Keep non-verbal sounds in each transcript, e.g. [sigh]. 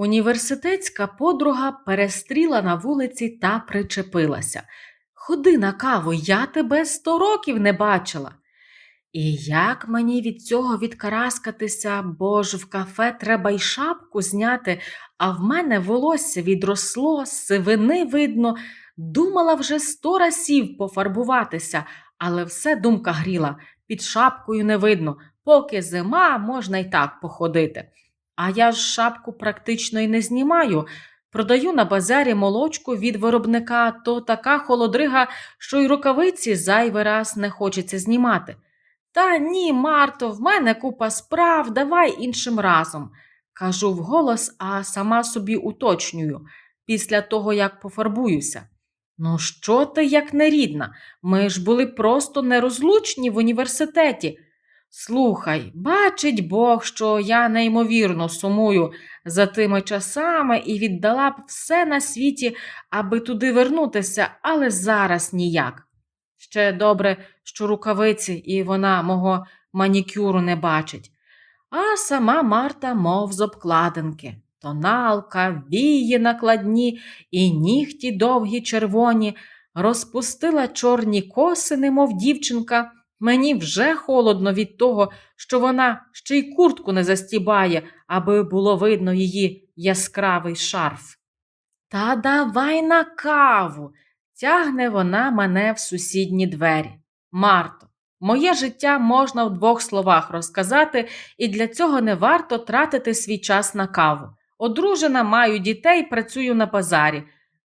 Університетська подруга перестріла на вулиці та причепилася. Ходи на каву, я тебе сто років не бачила. І як мені від цього відкараскатися, бо ж в кафе треба й шапку зняти, а в мене волосся відросло, сивини видно, думала вже сто разів пофарбуватися, але все думка гріла, під шапкою не видно, поки зима можна й так походити. А я ж шапку практично й не знімаю. Продаю на базарі молочку від виробника, то така холодрига, що й рукавиці зайвий раз не хочеться знімати. Та ні, Марто, в мене купа справ, давай іншим разом. Кажу вголос, а сама собі уточнюю, після того, як пофарбуюся. Ну, що ти, як нерідна? Ми ж були просто нерозлучні в університеті. Слухай, бачить Бог, що я неймовірно сумую за тими часами і віддала б все на світі, аби туди вернутися, але зараз ніяк. Ще добре, що рукавиці, і вона мого манікюру не бачить. А сама Марта, мов з обкладинки. Тоналка, вії накладні і нігті довгі червоні, розпустила чорні коси, немов дівчинка. Мені вже холодно від того, що вона ще й куртку не застібає, аби було видно її яскравий шарф. Та давай на каву. Тягне вона мене в сусідні двері. Марто, моє життя можна в двох словах розказати, і для цього не варто тратити свій час на каву. Одружена, маю дітей, працюю на базарі.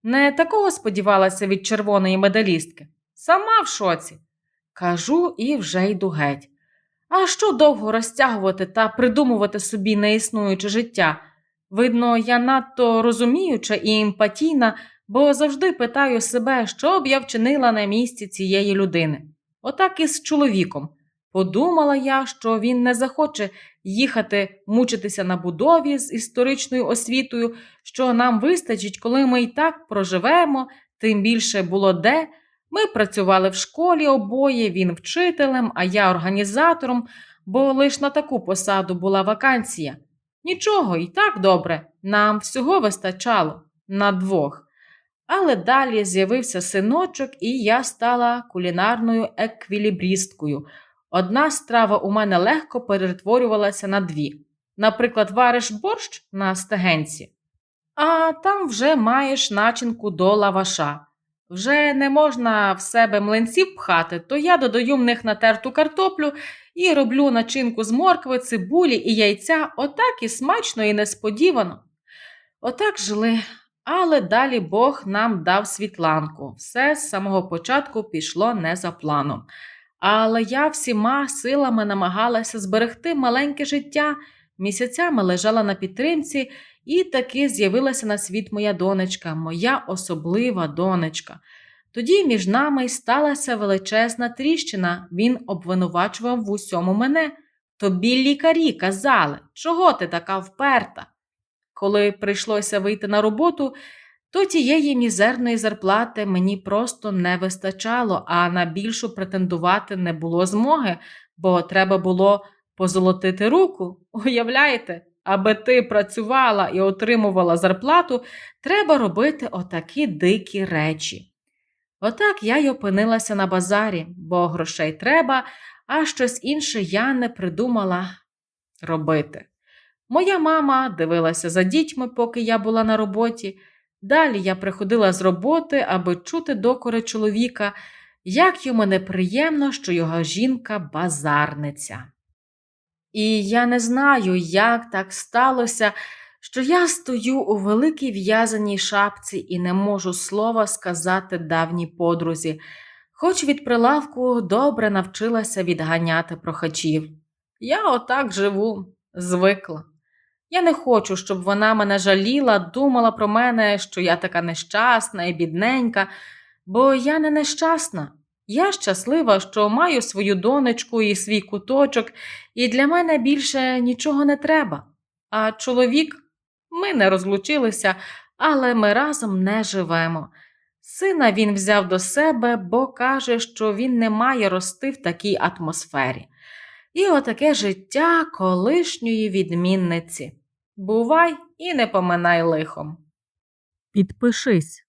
Не такого сподівалася від червоної медалістки. Сама в шоці. Кажу і вже йду геть. А що довго розтягувати та придумувати собі неіснуюче життя? Видно, я надто розуміюча і емпатійна, бо завжди питаю себе, що б я вчинила на місці цієї людини. Отак і з чоловіком. Подумала я, що він не захоче їхати мучитися на будові з історичною освітою, що нам вистачить, коли ми і так проживемо, тим більше було де. Ми працювали в школі обоє, він вчителем, а я організатором, бо лише на таку посаду була вакансія. Нічого, і так добре, нам всього вистачало на двох. Але далі з'явився синочок, і я стала кулінарною еквілібрісткою. Одна страва у мене легко перетворювалася на дві. Наприклад, вариш борщ на стегенці, а там вже маєш начинку до лаваша. Вже не можна в себе млинців пхати, то я додаю в них натерту картоплю і роблю начинку з моркви, цибулі і яйця, отак і смачно, і несподівано. Отак жили, але далі Бог нам дав світланку. Все з самого початку пішло не за планом. Але я всіма силами намагалася зберегти маленьке життя, місяцями лежала на підтримці, і таки з'явилася на світ моя донечка, моя особлива донечка. Тоді між нами сталася величезна тріщина, він обвинувачував в усьому мене. Тобі лікарі казали, чого ти така вперта? Коли прийшлося вийти на роботу, то тієї мізерної зарплати мені просто не вистачало, а на більшу претендувати не було змоги, бо треба було позолотити руку. [laughs] Уявляєте, аби ти працювала і отримувала зарплату, треба робити отакі дикі речі. Отак я й опинилася на базарі, бо грошей треба, а щось інше я не придумала робити. Моя мама дивилася за дітьми, поки я була на роботі. Далі я приходила з роботи, аби чути докори чоловіка, як йому неприємно, що його жінка базарниця. І я не знаю, як так сталося, що я стою у великій в'язаній шапці і не можу слова сказати давній подрузі, хоч від прилавку добре навчилася відганяти прохачів. Я отак живу, звикла. Я не хочу, щоб вона мене жаліла, думала про мене, що я така нещасна і бідненька, бо я не нещасна. Я щаслива, що маю свою донечку і свій куточок, і для мене більше нічого не треба. А чоловік, ми не розлучилися, але ми разом не живемо. Сина він взяв до себе, бо каже, що він не має рости в такій атмосфері. І отаке життя колишньої відмінниці. Бувай і не поминай лихом. Підпишись.